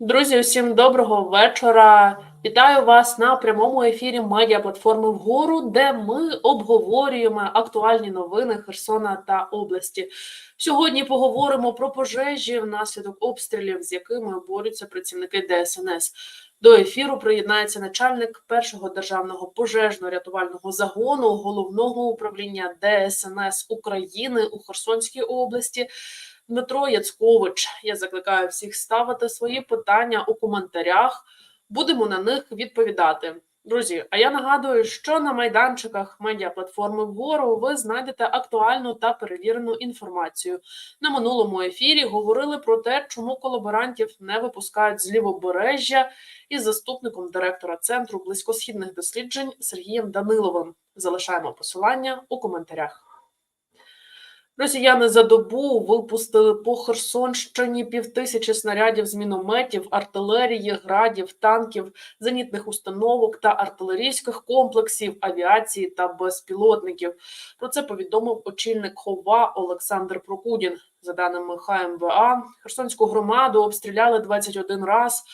Друзі, усім доброго вечора. Вітаю вас на прямому ефірі медіаплатформи вгору, де ми обговорюємо актуальні новини Херсона та області. Сьогодні поговоримо про пожежі внаслідок обстрілів, з якими борються працівники ДСНС. До ефіру приєднається начальник першого державного пожежно-рятувального загону головного управління ДСНС України у Херсонській області. Дмитро Яцкович. Я закликаю всіх ставити свої питання у коментарях. Будемо на них відповідати. Друзі, а я нагадую, що на майданчиках медіаплатформи вгору ви знайдете актуальну та перевірену інформацію. На минулому ефірі говорили про те, чому колаборантів не випускають з лівобережжя із заступником директора центру близькосхідних досліджень Сергієм Даниловим. Залишаємо посилання у коментарях. Росіяни за добу випустили по Херсонщині півтисячі снарядів з мінометів, артилерії, градів, танків, зенітних установок та артилерійських комплексів, авіації та безпілотників. Про це повідомив очільник ХОВА Олександр Прокудін. За даними ХМВА, Херсонську громаду обстріляли 21 раз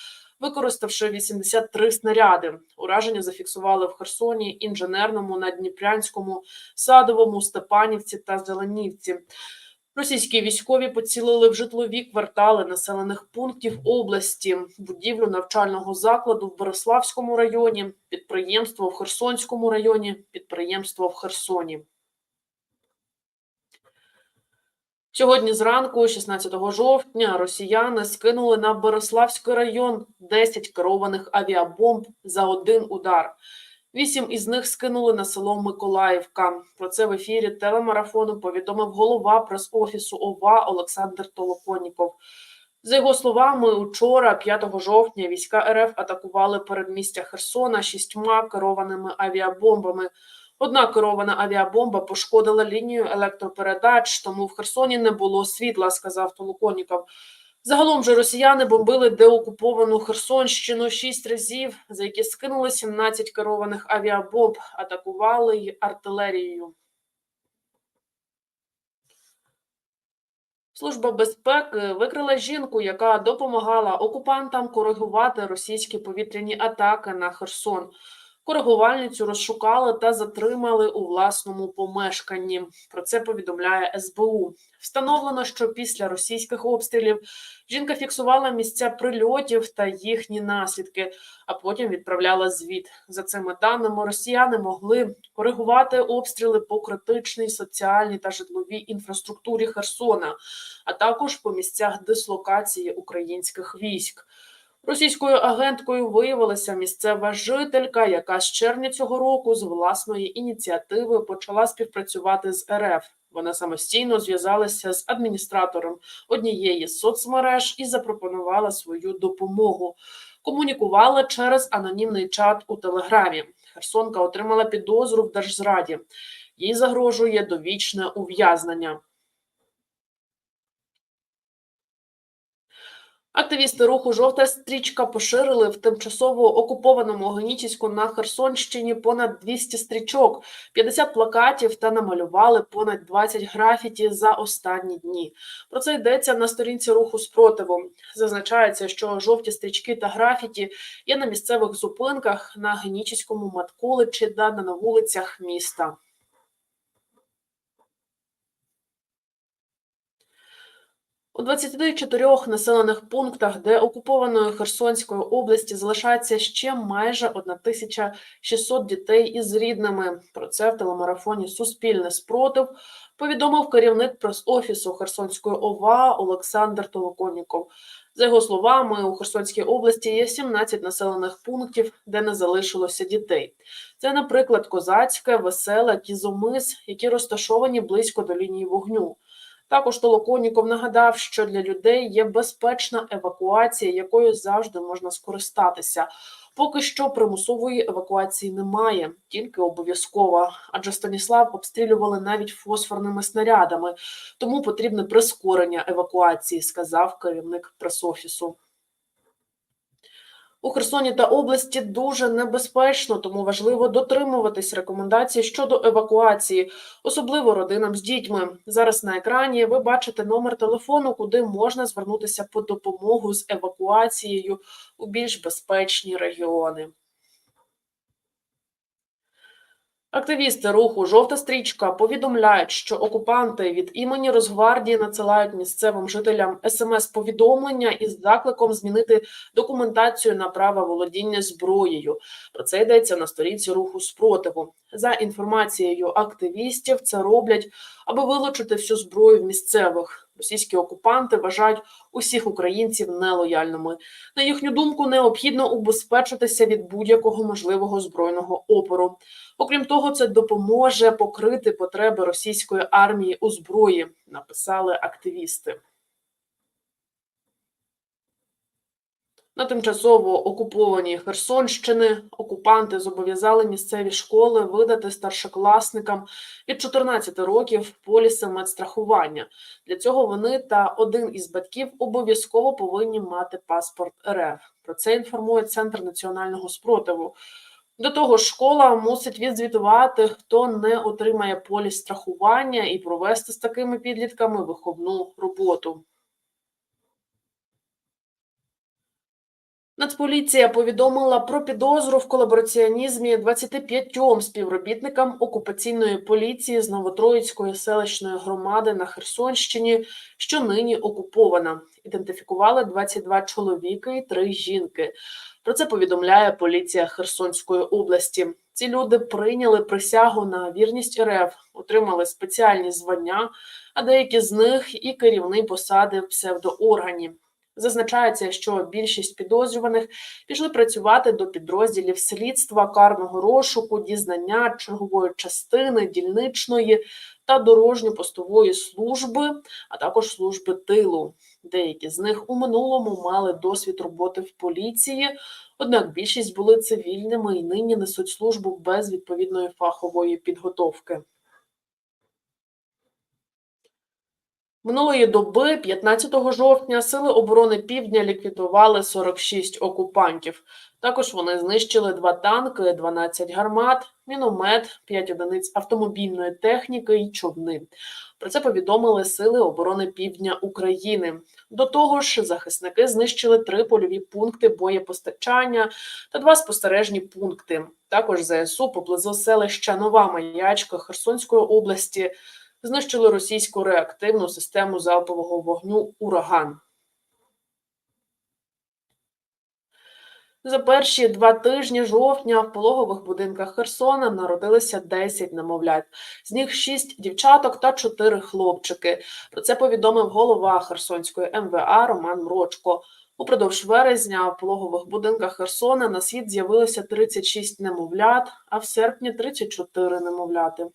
використавши 83 снаряди. Ураження зафіксували в Херсоні, інженерному, Надніпрянському, Садовому, Степанівці та Зеленівці. Російські військові поцілили в житлові квартали населених пунктів області, будівлю навчального закладу в Бориславському районі, підприємство в Херсонському районі, підприємство в Херсоні. Сьогодні зранку, 16 жовтня, росіяни скинули на Бориславський район 10 керованих авіабомб за один удар. Вісім із них скинули на село Миколаївка. Про це в ефірі телемарафону повідомив голова прес-офісу ОВА Олександр Толоконіков. За його словами, учора, 5 жовтня, війська РФ атакували передмістя Херсона шістьма керованими авіабомбами. Одна керована авіабомба пошкодила лінію електропередач, тому в Херсоні не було світла, сказав Толоконіков. Загалом же росіяни бомбили деокуповану Херсонщину шість разів, за які скинули 17 керованих авіабомб, атакували й артилерією. Служба безпеки викрила жінку, яка допомагала окупантам коригувати російські повітряні атаки на Херсон. Коригувальницю розшукали та затримали у власному помешканні. Про це повідомляє СБУ. Встановлено, що після російських обстрілів жінка фіксувала місця прильотів та їхні наслідки, а потім відправляла звіт. За цими даними росіяни могли коригувати обстріли по критичній соціальній та житловій інфраструктурі Херсона, а також по місцях дислокації українських військ. Російською агенткою виявилася місцева жителька, яка з червня цього року з власної ініціативи почала співпрацювати з РФ. Вона самостійно зв'язалася з адміністратором однієї з соцмереж і запропонувала свою допомогу. Комунікувала через анонімний чат у Телеграмі. Херсонка отримала підозру в держзраді. Їй загрожує довічне ув'язнення. Активісти руху Жовта стрічка поширили в тимчасово окупованому Генічіську на Херсонщині понад 200 стрічок, 50 плакатів та намалювали понад 20 графіті за останні дні. Про це йдеться на сторінці руху спротиву. Зазначається, що жовті стрічки та графіті є на місцевих зупинках на Генічіському Маткуличі та на вулицях міста. У 24 населених пунктах, де окупованої Херсонської області залишається ще майже 1600 дітей із рідними. Про це в телемарафоні Суспільне спротив повідомив керівник прес-офісу Херсонської ОВА Олександр Толоконіков. За його словами, у Херсонській області є 17 населених пунктів, де не залишилося дітей. Це, наприклад, Козацьке, Веселе, Кізомис, які розташовані близько до лінії вогню. Також Толоконіков нагадав, що для людей є безпечна евакуація, якою завжди можна скористатися. Поки що примусової евакуації немає, тільки обов'язкова. Адже Станіслав обстрілювали навіть фосфорними снарядами, тому потрібне прискорення евакуації, сказав керівник пресофісу. У Херсоні та області дуже небезпечно, тому важливо дотримуватись рекомендацій щодо евакуації, особливо родинам з дітьми. Зараз на екрані ви бачите номер телефону, куди можна звернутися по допомогу з евакуацією у більш безпечні регіони. Активісти руху Жовта стрічка повідомляють, що окупанти від імені Росгвардії надсилають місцевим жителям смс-повідомлення із закликом змінити документацію на право володіння зброєю. Про це йдеться на сторінці руху спротиву. За інформацією активістів, це роблять, аби вилучити всю зброю в місцевих. Російські окупанти вважають усіх українців нелояльними. На їхню думку, необхідно убезпечитися від будь-якого можливого збройного опору. Окрім того, це допоможе покрити потреби російської армії у зброї, написали активісти. На тимчасово окупованій Херсонщини окупанти зобов'язали місцеві школи видати старшокласникам від 14 років поліси медстрахування. Для цього вони та один із батьків обов'язково повинні мати паспорт РФ. Про це інформує Центр національного спротиву. До того школа мусить відзвітувати, хто не отримає поліс страхування і провести з такими підлітками виховну роботу. Нацполіція повідомила про підозру в колабораціонізмі 25 співробітникам окупаційної поліції з Новотроїцької селищної громади на Херсонщині, що нині окупована. Ідентифікували 22 чоловіки і 3 жінки. Про це повідомляє поліція Херсонської області. Ці люди прийняли присягу на вірність РФ, отримали спеціальні звання, а деякі з них і керівні посади в псевдооргані. Зазначається, що більшість підозрюваних пішли працювати до підрозділів слідства, карного розшуку, дізнання, чергової частини, дільничної та дорожньо-постової служби, а також служби тилу. Деякі з них у минулому мали досвід роботи в поліції, однак більшість були цивільними і нині несуть службу без відповідної фахової підготовки. Минулої доби, 15 жовтня, сили оборони Півдня ліквідували 46 окупантів. Також вони знищили два танки, 12 гармат, міномет, 5 одиниць автомобільної техніки і човни. Про це повідомили Сили оборони Півдня України. До того ж, захисники знищили три польові пункти боєпостачання та два спостережні пункти. Також ЗСУ поблизу селища Нова Маячка Херсонської області знищили російську реактивну систему залпового вогню Ураган. За перші два тижні жовтня в пологових будинках Херсона народилися 10 немовлят. З них 6 дівчаток та 4 хлопчики. Про це повідомив голова Херсонської МВА Роман Мрочко. Упродовж вересня в пологових будинках Херсона на світ з'явилося 36 немовлят, а в серпні 34 немовляти.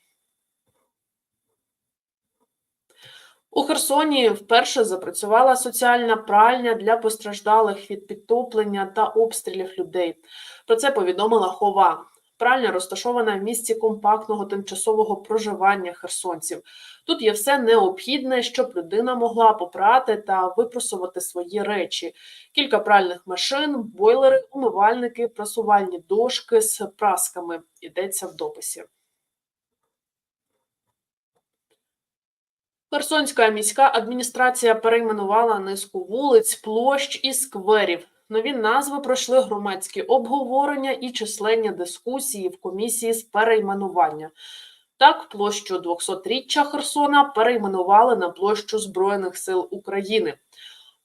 У Херсоні вперше запрацювала соціальна пральня для постраждалих від підтоплення та обстрілів людей. Про це повідомила Хова. Пральня розташована в місці компактного тимчасового проживання херсонців. Тут є все необхідне, щоб людина могла попрати та випросувати свої речі: кілька пральних машин, бойлери, умивальники, прасувальні дошки з прасками. Йдеться в дописі. Херсонська міська адміністрація перейменувала низку вулиць, площ і скверів. Нові назви пройшли громадські обговорення і численні дискусії в комісії з перейменування. Так, площу 200-річчя Херсона перейменували на площу Збройних сил України.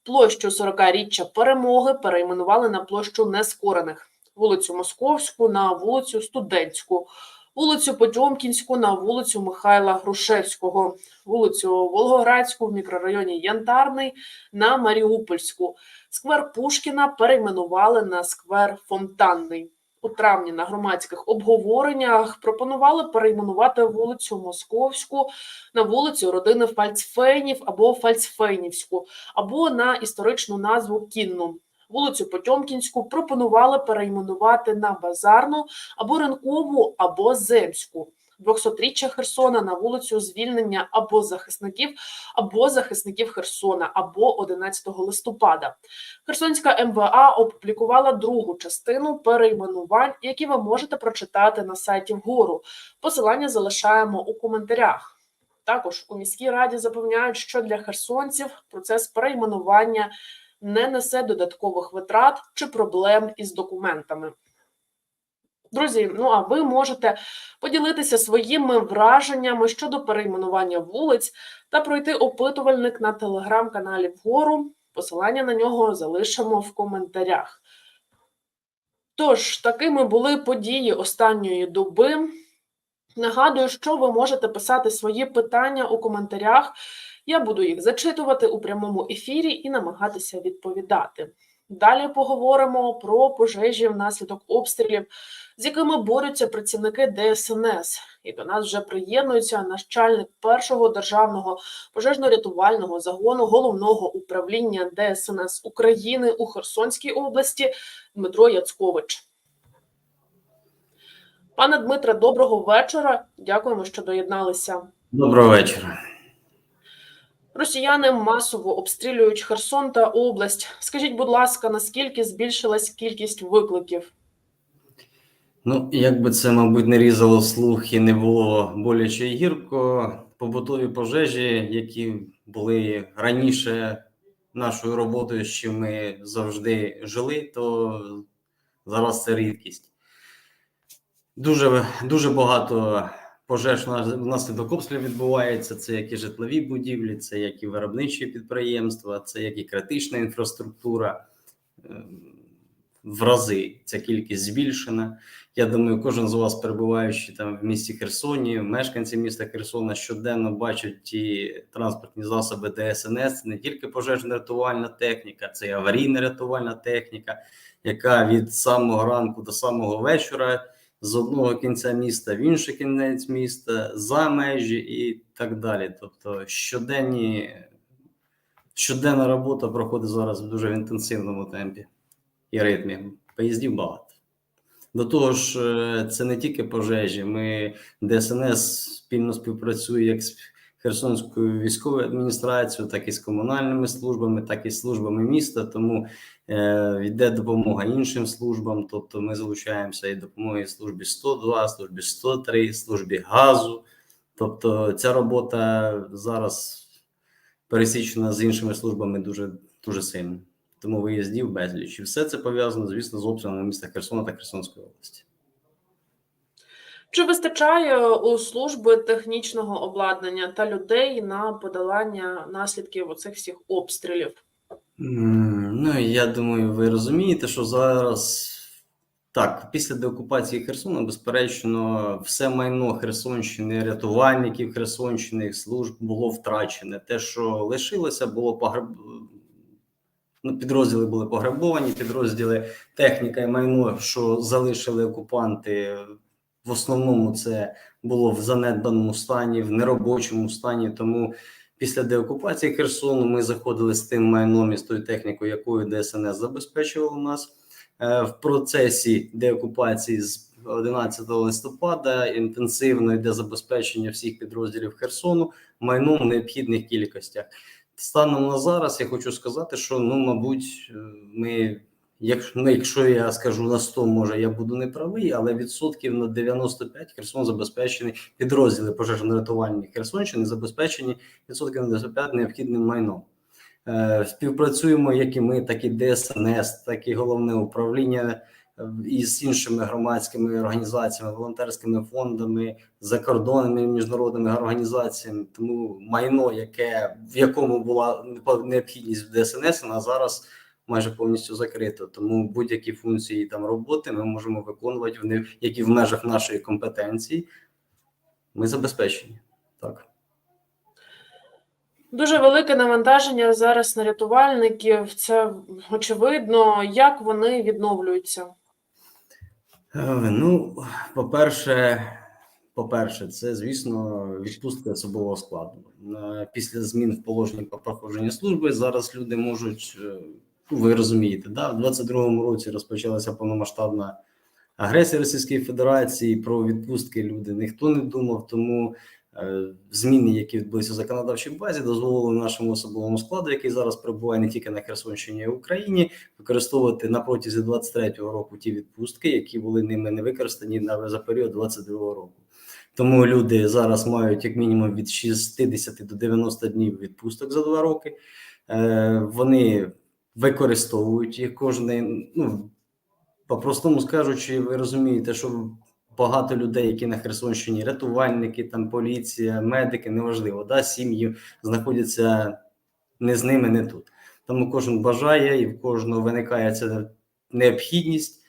Площу 40-річчя перемоги перейменували на площу Нескорених, вулицю Московську на вулицю Студентську вулицю Потьомкінську на вулицю Михайла Грушевського, вулицю Волгоградську в мікрорайоні Янтарний на Маріупольську. Сквер Пушкіна перейменували на сквер Фонтанний. У травні на громадських обговореннях пропонували перейменувати вулицю Московську на вулицю родини Фальцфейнів або Фальцфейнівську, або на історичну назву Кінну вулицю Потьомкінську пропонували перейменувати на базарну або ринкову, або земську. 200-річчя Херсона на вулицю звільнення або захисників, або захисників Херсона, або 11 листопада. Херсонська МВА опублікувала другу частину перейменувань, які ви можете прочитати на сайті вгору. Посилання залишаємо у коментарях. Також у міській раді запевняють, що для херсонців процес перейменування не несе додаткових витрат чи проблем із документами. Друзі, ну а ви можете поділитися своїми враженнями щодо перейменування вулиць та пройти опитувальник на телеграм-каналі вгору. Посилання на нього залишимо в коментарях. Тож, такими були події останньої доби. Нагадую, що ви можете писати свої питання у коментарях. Я буду їх зачитувати у прямому ефірі і намагатися відповідати. Далі поговоримо про пожежі внаслідок обстрілів, з якими борються працівники ДСНС. І до нас вже приєднується начальник першого державного пожежно-рятувального загону головного управління ДСНС України у Херсонській області Дмитро Яцкович. Пане Дмитре, доброго вечора. Дякуємо, що доєдналися. Доброго вечора. Росіяни масово обстрілюють Херсон та область. Скажіть, будь ласка, наскільки збільшилась кількість викликів? Ну, як би це, мабуть, не різало слух і не було боляче і гірко, побутові пожежі, які були раніше нашою роботою, що ми завжди жили, то зараз це рідкість. Дуже, дуже багато пожеж вна- внаслідок обстрілів відбувається. Це як і житлові будівлі, це як і виробничі підприємства, це як і критична інфраструктура. Ем, В рази ця кількість збільшена. Я думаю, кожен з вас, перебуваючи там в місті Херсоні, мешканці міста Херсона щоденно бачать ті транспортні засоби ДСНС, це не тільки пожежно-рятувальна техніка, це і аварійна рятувальна техніка, яка від самого ранку до самого вечора з одного кінця міста в інший кінець міста, за межі і так далі. Тобто щоденні, щоденна робота проходить зараз в дуже інтенсивному темпі і ритмі. Поїздів багато. До того ж, е, це не тільки пожежі. Ми ДСНС спільно співпрацює як з Херсонською військовою адміністрацією, так і з комунальними службами, так і з службами міста. Тому йде допомога іншим службам. Тобто ми залучаємося і допомоги службі 102, службі 103, службі газу. Тобто, ця робота зараз пересічена з іншими службами дуже дуже сильно. Тому виїздів безліч. І все це пов'язано, звісно, з обстрілами міста Херсона та Херсонської області. Чи вистачає у служби технічного обладнання та людей на подолання наслідків оцих всіх обстрілів? М, Ну, я думаю, ви розумієте, що зараз так, після деокупації Херсона, безперечно, все майно Херсонщини, рятувальників Херсонщини, їх служб було втрачене. Те, що лишилося, було пограб... ну, підрозділи були пограбовані, підрозділи техніка і майно, що залишили окупанти. В основному це було в занедбаному стані, в неробочому стані. Тому після деокупації Херсону ми заходили з тим майном і з тою технікою, якою ДСНС забезпечував нас. Е, В процесі деокупації з 11 листопада інтенсивно йде забезпечення всіх підрозділів Херсону майном в необхідних кількостях. Станом на зараз я хочу сказати, що ну, мабуть, е, ми, якщо, ну, якщо я скажу на 100, може я буду неправий, але відсотків на 95 Херсон забезпечений, підрозділи пожежно-рятувальні Херсонщини забезпечені відсотків на 95 необхідним майном. Е, Співпрацюємо як і ми, так і ДСНС, так і головне управління е, із іншими громадськими організаціями, волонтерськими фондами, закордонними міжнародними організаціями. Тому майно, яке в якому була необхідність в ДСНС, вона зараз майже повністю закрито. Тому будь-які функції там роботи ми можемо виконувати в не- які в межах нашої компетенції. Ми забезпечені так. Дуже велике навантаження зараз на рятувальників. Це очевидно, як вони відновлюються. Е, Ну, по-перше, по-перше, це, звісно, відпустка особового складу. Е, Після змін в положенні про проходження служби зараз люди можуть, е, ви розумієте, да, в 22-му році розпочалася повномасштабна агресії Російської Федерації, про відпустки люди ніхто не думав. Тому е, зміни, які відбулися в законодавчій базі, дозволили нашому особовому складу, який зараз перебуває не тільки на Херсонщині, а й Україні, використовувати на протязі 23-го року ті відпустки, які були ними не використані на за період 22-го року. Тому люди зараз мають як мінімум від 60 до 90 днів відпусток за два роки. Е, вони використовують їх кожен. Ну по-простому скажучи, ви розумієте, що багато людей, які на Херсонщині, рятувальники, там поліція, медики, неважливо, да, сім'ї знаходяться не з ними, не тут. Тому кожен бажає і в кожного виникає ця необхідність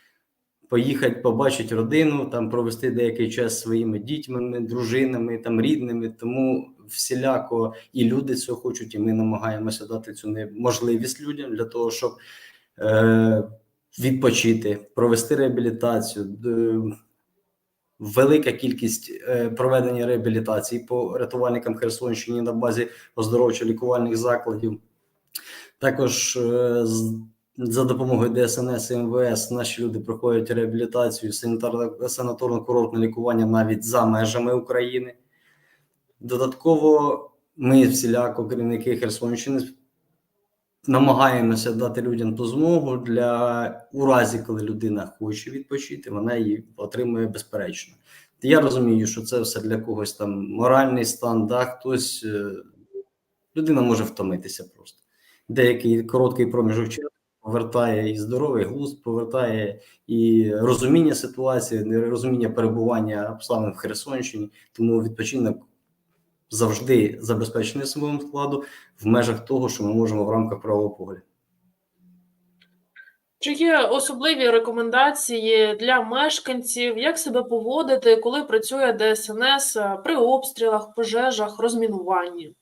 поїхати, побачити родину, там провести деякий час своїми дітьми, дружинами, там рідними. Тому всіляко і люди цього хочуть, і ми намагаємося дати цю можливість людям для того, щоб е, відпочити, провести реабілітацію. Велика кількість е, проведення реабілітації по рятувальникам Херсонщини на базі оздоровчо-лікувальних закладів. Також е, за допомогою ДСНС і МВС наші люди проходять реабілітацію, санаторно-курортне лікування навіть за межами України. Додатково ми всіляко керівники Херсонщини намагаємося дати людям ту змогу для у разі, коли людина хоче відпочити, вона її отримує безперечно. Я розумію, що це все для когось там моральний стан, да, хтось е, людина може втомитися просто. Деякий короткий проміжок часу повертає і здоровий глузд, повертає і розуміння ситуації, розуміння перебування обставин в Херсонщині, тому відпочинок завжди забезпечений особовим складу в межах того, що ми можемо в рамках правового погляду. Чи є особливі рекомендації для мешканців, як себе поводити, коли працює ДСНС при обстрілах, пожежах, розмінуванні?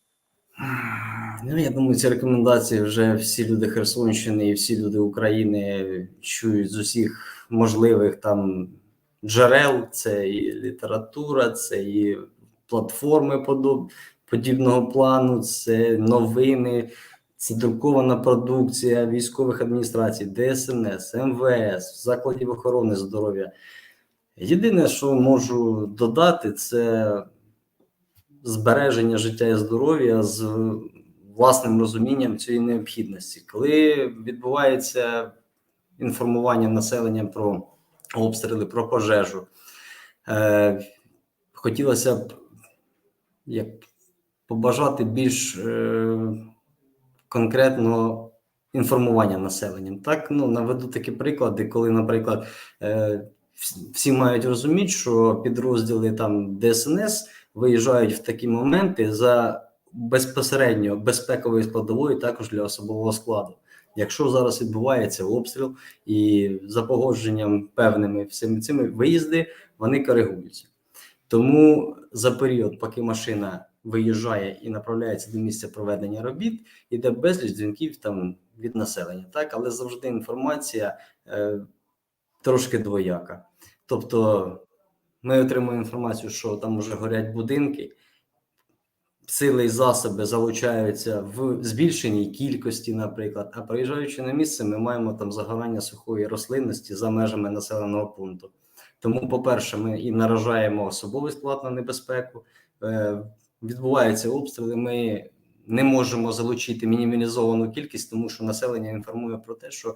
Ну, я думаю, ці рекомендації вже всі люди Херсонщини і всі люди України чують з усіх можливих там джерел. Це і література, це і платформи подібного плану, це новини, це друкована продукція військових адміністрацій, ДСНС, МВС, закладів охорони здоров'я. Єдине, що можу додати, це збереження життя і здоров'я з власним розумінням цієї необхідності. Коли відбувається інформування населення про обстріли, про пожежу, е, хотілося б як побажати більш е, конкретного інформування населенням. Так, ну наведу такі приклади, коли, наприклад, е, всі мають розуміти, що підрозділи там ДСНС виїжджають в такі моменти за безпосередньо безпековою складовою, також для особового складу. Якщо зараз відбувається обстріл і за погодженням певними всіми цими виїзди, вони коригуються. Тому за період, поки машина виїжджає і направляється до місця проведення робіт, іде безліч дзвінків там від населення. Так, але завжди інформація е, трошки двояка. Тобто ми отримуємо інформацію, що там вже горять будинки, сили і засоби залучаються в збільшеній кількості, наприклад. А приїжджаючи на місце, ми маємо там загорання сухої рослинності за межами населеного пункту. Тому, по-перше, ми і наражаємо особовий склад на небезпеку. Е, відбуваються обстріли. Ми не можемо залучити мінімізовану кількість, тому що населення інформує про те, що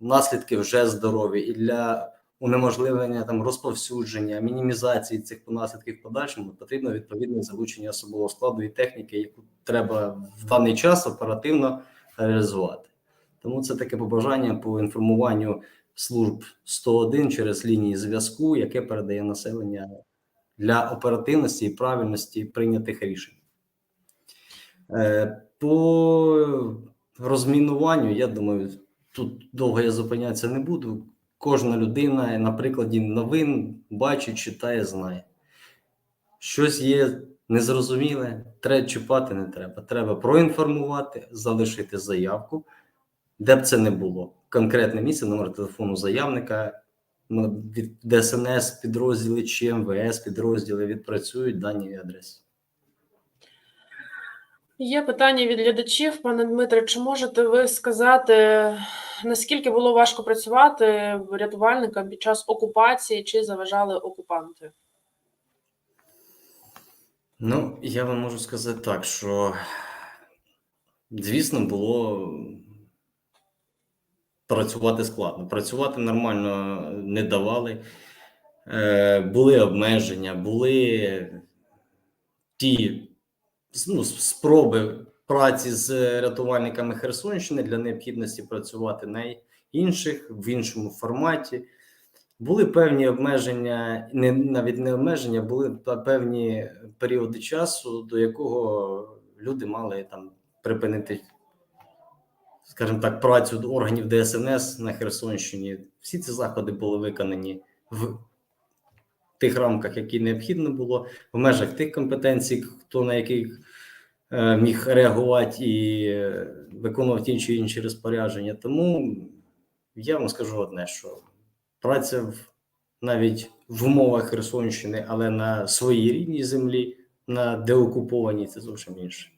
наслідки вже здорові, і для унеможливлення там розповсюдження, мінімізації цих наслідків в подальшому потрібно відповідне залучення особового складу і техніки, яку треба в даний час оперативно реалізувати. Тому це таке побажання по інформуванню служб 101 через лінії зв'язку, яке передає населення для оперативності і правильності прийнятих рішень. Е, По розмінуванню, я думаю, тут довго я зупинятися не буду. Кожна людина на прикладі новин бачить, читає, знає. Щось є незрозуміле, треба чіпати не треба. Треба проінформувати, залишити заявку, де б це не було. Конкретне місце, номер телефону заявника, від ДСНС підрозділи чи МВС підрозділи відпрацюють дані адреси. Є питання від глядачів. Пане Дмитре, чи можете ви сказати, наскільки було важко працювати рятувальникам під час окупації, чи заважали окупанти? Ну, я вам можу сказати так, що, звісно, було працювати складно. Працювати нормально не давали. Е, були обмеження, були ті ну, спроби праці з рятувальниками Херсонщини для необхідності працювати на інших в іншому форматі. Були певні обмеження, не навіть не обмеження, були певні періоди часу, до якого люди мали там припинити, скажімо так, працю органів ДСНС на Херсонщині. Всі ці заходи були виконані в тих рамках, які необхідно було, в межах тих компетенцій, хто на яких е, міг реагувати і е, виконувати чи інші розпорядження. Тому я вам скажу одне, що праця в навіть в умовах Херсонщини, але на своїй рідній землі, на деокупованій, це зовсім інше.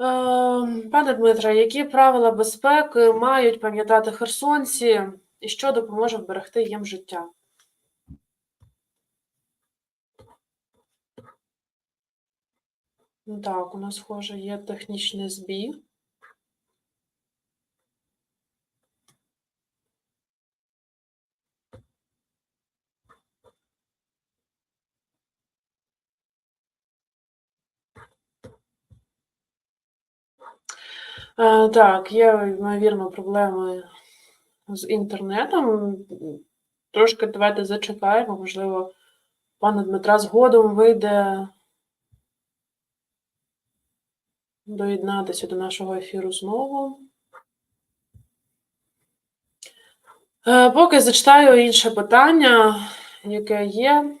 Е, Пане Дмитре, які правила безпеки мають пам'ятати херсонці, і що допоможе вберегти їм життя? Ну Так, у нас, схоже, є технічний збій. Е, Так, є, ймовірно, проблеми з інтернетом. Трошки давайте зачекаємо, можливо, пана Дмитра згодом вийде доєднатися до нашого ефіру знову. Е, Поки зачитаю інше питання, яке є.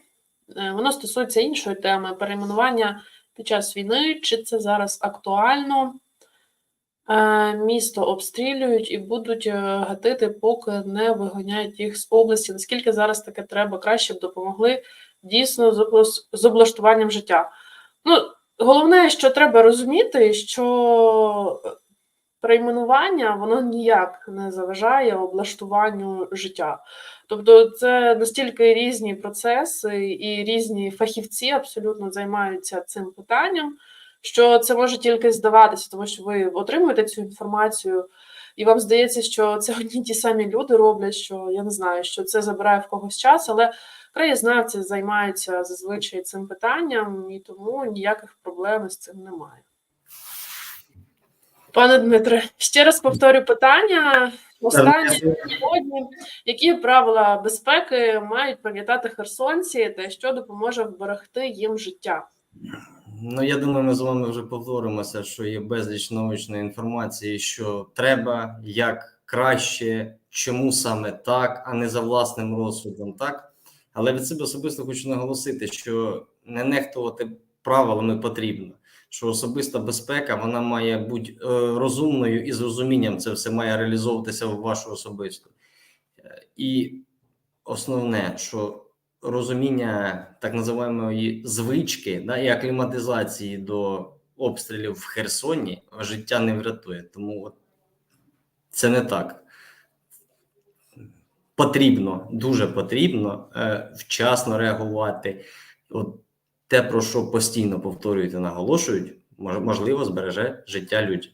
Е, Воно стосується іншої теми перейменування під час війни. Чи це зараз актуально? Е, Місто обстрілюють і будуть гатити, поки не виганяють їх з області. Наскільки зараз таке треба краще б допомогли дійсно з облаштуванням життя? Ну, головне, що треба розуміти, що перейменування воно ніяк не заважає облаштуванню життя. Тобто, це настільки різні процеси і різні фахівці абсолютно займаються цим питанням що це може тільки здаватися, тому що ви отримуєте цю інформацію, і вам здається, що це одні ті самі люди роблять, що я не знаю, що це забирає в когось час, але краєзнавці займаються зазвичай цим питанням, і тому ніяких проблем з цим немає. Пане Дмитре, ще раз повторю питання. Останнє сьогодні. Які правила безпеки мають пам'ятати херсонці, та що допоможе вберегти їм життя? Ну, я думаю, ми з вами вже повторимося, що є безліч научної інформації, що треба, як краще, чому саме так, а не за власним розсудом, так? Але від себе особисто хочу наголосити, що не нехтувати правилами потрібно. Що особиста безпека вона має бути е, розумною і з розумінням це все має реалізовуватися в вашу особисту. Е, І основне, що розуміння так називаємої звички да, і акліматизації до обстрілів в Херсоні життя не врятує. Тому от це не так. Потрібно, дуже потрібно е, вчасно реагувати. От те, про що постійно повторюють і наголошують, мож- можливо, збереже життя людям.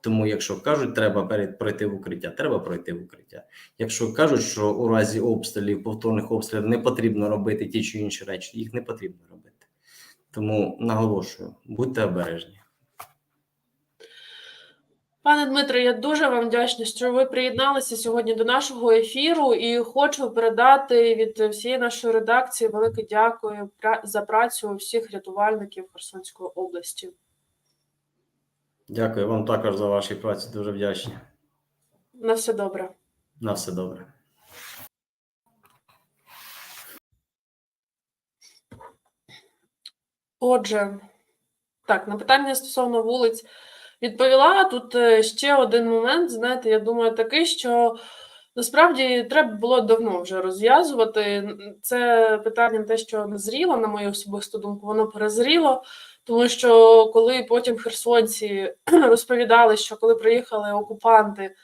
Тому, якщо кажуть, треба перед пройти в укриття, треба пройти в укриття. Якщо кажуть, що у разі обстрілів, повторних обстрілів не потрібно робити ті чи інші речі, їх не потрібно робити. Тому наголошую, будьте обережні. Пане Дмитре, я дуже вам вдячна, що ви приєдналися сьогодні до нашого ефіру, і хочу передати від всієї нашої редакції велике дякую за працю всіх рятувальників Херсонської області. Дякую вам також за ваші праці. Дуже вдячні. На все добре. На все добре. Отже, так, на питання стосовно вулиць відповіла. Тут е, ще один момент, знаєте, я думаю, такий, що насправді треба було давно вже розв'язувати. Це питання те, що не зріло, на мою особисту думку, воно перезріло, Тому що коли потім херсонці розповідали, що коли приїхали окупанти,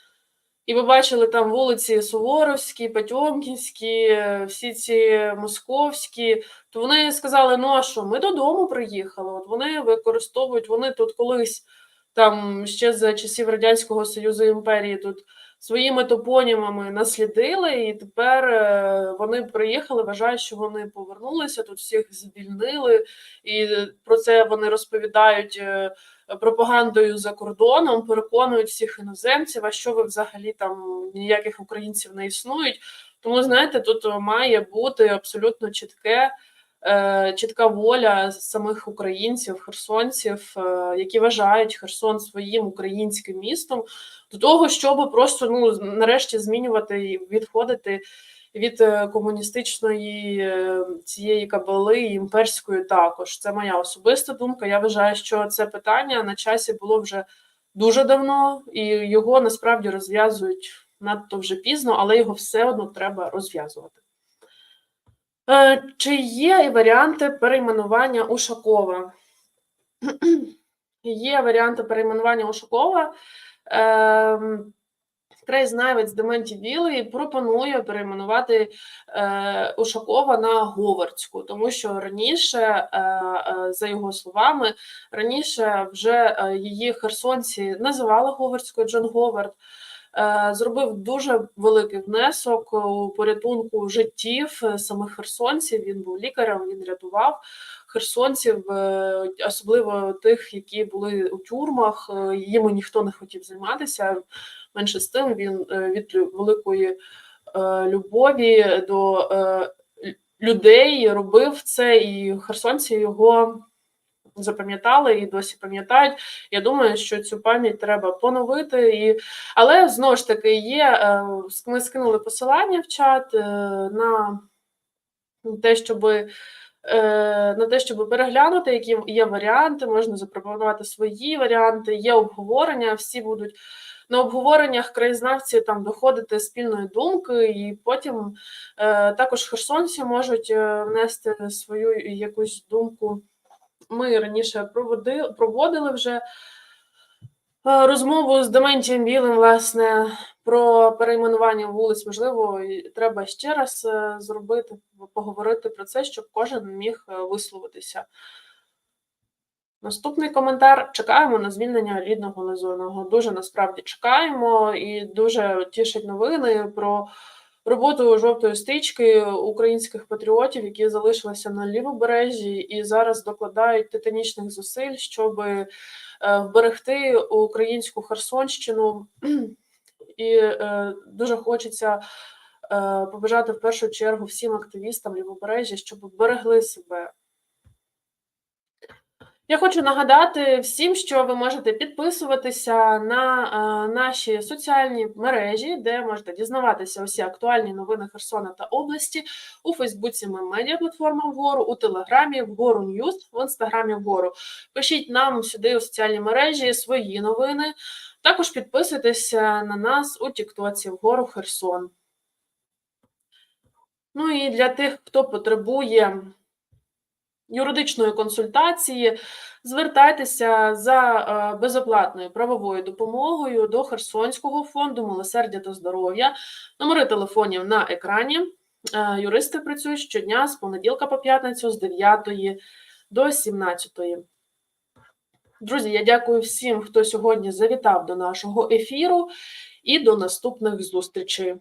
і ви бачили там вулиці Суворовські, Потьомкінські, всі ці московські, то вони сказали: ну а що, ми додому приїхали. От вони використовують, вони тут колись там ще за часів Радянського Союзу імперії тут своїми топонімами наслідили, і тепер е, вони приїхали, вважають, що вони повернулися, тут всіх звільнили, і про це вони розповідають е, пропагандою за кордоном, переконують всіх іноземців, а що ви взагалі там ніяких українців не існують. Тому знаєте, тут має бути абсолютно чітке. Е, Чітка воля самих українців, херсонців, е, які вважають Херсон своїм українським містом, до того, щоб просто ну нарешті змінювати і відходити від е, комуністичної цієї кабали імперської також. Це моя особиста думка. Я вважаю, що це питання на часі було вже дуже давно, і його насправді розв'язують надто вже пізно, але його все одно треба розв'язувати. Е, Чи є варіанти перейменування Ушакова? Є варіанти перейменування Ушакова. Ем, Краєзнавець Дементій Білий пропонує перейменувати е, Ушакова на Говардську, тому що раніше, е, е, за його словами, раніше вже е, її херсонці називали Говардською Джон Говард. Е, зробив дуже великий внесок у порятунку життів е, самих херсонців. Він був лікарем, він рятував херсонців, е, особливо тих, які були у тюрмах. Їм ніхто не хотів займатися. Менше з тим він від великої любові до людей робив це, і херсонці його запам'ятали і досі пам'ятають. Я думаю, що цю пам'ять треба поновити. І... Але знову ж таки є. е, Ми скинули посилання в чат е, на те, щоб. На те, щоб переглянути, які є варіанти, можна запропонувати свої варіанти, є обговорення, всі будуть на обговореннях краєзнавці там доходити спільної думки, і потім е, також херсонці можуть е, внести свою якусь думку. Ми раніше проводили, вже е, розмову з Дементієм Білим, власне, про перейменування вулиць. Можливо, треба ще раз е, зробити, поговорити про це, щоб кожен міг е, висловитися. Наступний коментар. Чекаємо на звільнення рідного Лазурного. Дуже насправді чекаємо і дуже тішать новини про роботу жовтої стрічки українських патріотів, які залишилися на лівобережжі і зараз докладають титанічних зусиль, щоб е, вберегти українську Херсонщину. І е, дуже хочеться е, побажати в першу чергу всім активістам лівобережжя, щоб берегли себе. Я хочу нагадати всім, що ви можете підписуватися на е, наші соціальні мережі, де можете дізнаватися усі актуальні новини Херсона та області. У Фейсбуці ми медіаплатформа вгору, у Телеграмі вгору Ньюс, в інстаграмі вгору. Пишіть нам сюди у соціальні мережі свої новини. Також підписуйтеся на нас у Тіктоці вгору Херсон. Ну і для тих, хто потребує юридичної консультації, звертайтеся за е, безоплатною правовою допомогою до Херсонського фонду милосердя та здоров'я. Номери телефонів на екрані. Е, Юристи працюють щодня з понеділка по п'ятницю з 9 до 17. Друзі, я дякую всім, хто сьогодні завітав до нашого ефіру, і до наступних зустрічей.